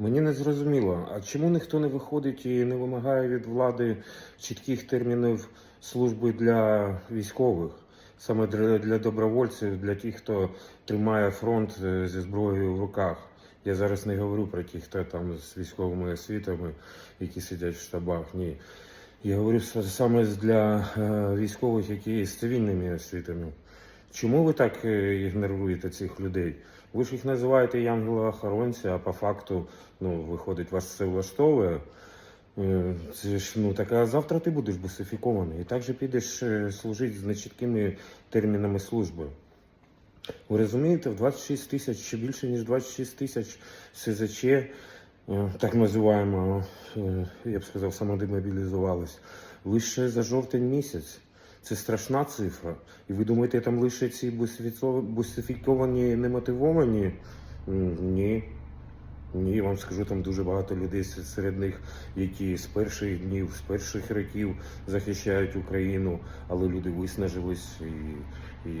Мені не зрозуміло, а чому ніхто не виходить і не вимагає від влади чітких термінів служби для військових, саме для, добровольців, для тих, хто тримає фронт е, зі зброєю в руках. Я зараз не говорю про тих, хто там з військовими освітами, які сидять в штабах. Ні. Я говорю саме для е, військових, які з цивільними освітами. Чому ви так е, ігноруєте цих людей? Ви ж їх називаєте янголи-охоронці, а по факту, ну, виходить, вас все влаштовує. Е, Це ж, ну, так, а завтра ти будеш бусифікований. І так же підеш е, служити з нечіткими термінами служби. Ви розумієте, в 26 тисяч, ще більше, ніж 26 тисяч СЗЧ, так називаємо, я б сказав, самодемобілізувались, лише за жовтень місяць. Це страшна цифра. І ви думаєте, там лише ці бусифіковані, немотивовані? Ні. Ні, вам скажу, там дуже багато людей серед них, які з перших днів, з перших років захищають Україну, але люди виснажились і, і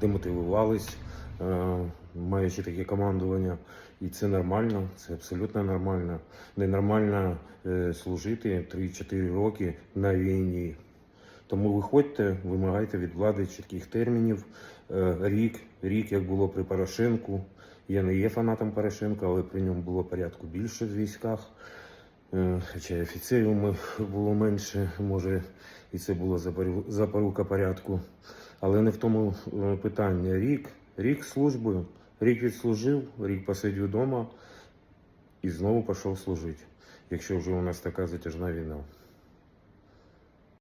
демотивувались, е, маючи таке командування. І це нормально, це абсолютно нормально. Ненормально е, служити 3-4 роки на війні. Тому виходьте, вимагайте від влади чітких термінів. Е, Рік, рік, як було при Порошенку. Я не є фанатом Порошенка, але при ньому було порядку більше в військах. Е, Хоча офіцерів було менше, може, і це було запорука порядку. Але не в тому е, питання. Рік, рік служби, рік відслужив, рік посидів вдома і знову пішов служити, якщо вже у нас така затяжна війна.